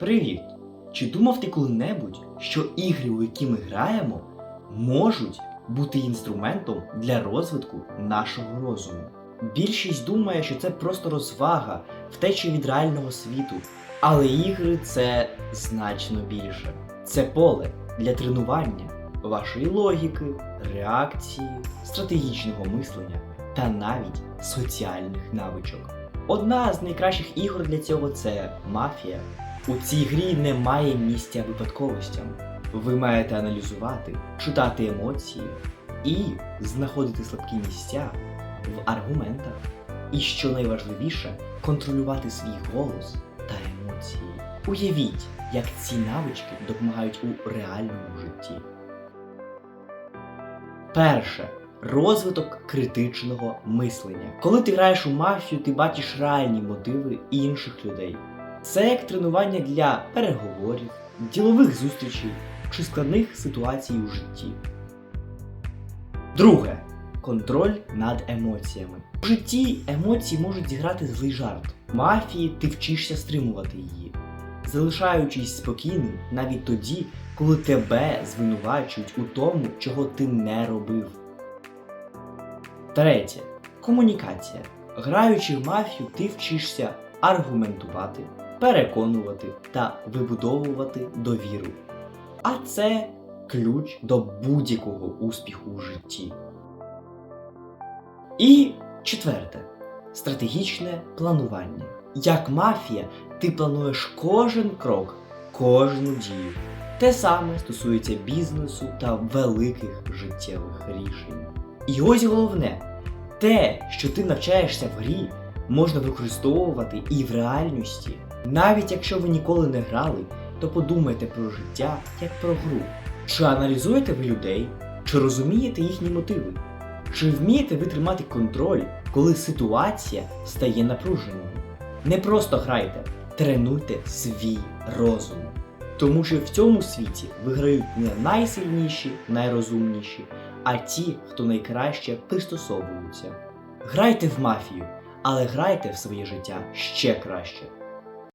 Привіт! Чи думав ти коли-небудь, що ігри, у які ми граємо, можуть бути інструментом для розвитку нашого розуму? Більшість думає, що це просто розвага, втеча від реального світу. Але ігри це значно більше. Це поле для тренування вашої логіки, реакції, стратегічного мислення та навіть соціальних навичок. Одна з найкращих ігор для цього це мафія. У цій грі немає місця випадковостям. Ви маєте аналізувати, читати емоції і знаходити слабкі місця в аргументах. І що найважливіше, контролювати свій голос та емоції. Уявіть, як ці навички допомагають у реальному житті. Перше. Розвиток критичного мислення. Коли ти граєш у мафію, ти бачиш реальні мотиви інших людей. Це як тренування для переговорів, ділових зустрічей чи складних ситуацій у житті. Друге. Контроль над емоціями. У житті емоції можуть зіграти злий жарт. В мафії ти вчишся стримувати її, залишаючись спокійним навіть тоді, коли тебе звинувачують у тому, чого ти не робив. Третє. Комунікація. Граючи в мафію, ти вчишся аргументувати, переконувати та вибудовувати довіру. А це ключ до будь-якого успіху у житті. І четверте стратегічне планування. Як мафія, ти плануєш кожен крок, кожну дію. Те саме стосується бізнесу та великих життєвих рішень. І ось головне, те, що ти навчаєшся в грі, можна використовувати і в реальності. Навіть якщо ви ніколи не грали, то подумайте про життя як про гру. Чи аналізуєте ви людей, чи розумієте їхні мотиви? Чи вмієте ви тримати контроль, коли ситуація стає напруженою? Не просто грайте, тренуйте свій розум. Тому що в цьому світі виграють не найсильніші, найрозумніші, а ті, хто найкраще пристосовуються. Грайте в мафію, але грайте в своє життя ще краще.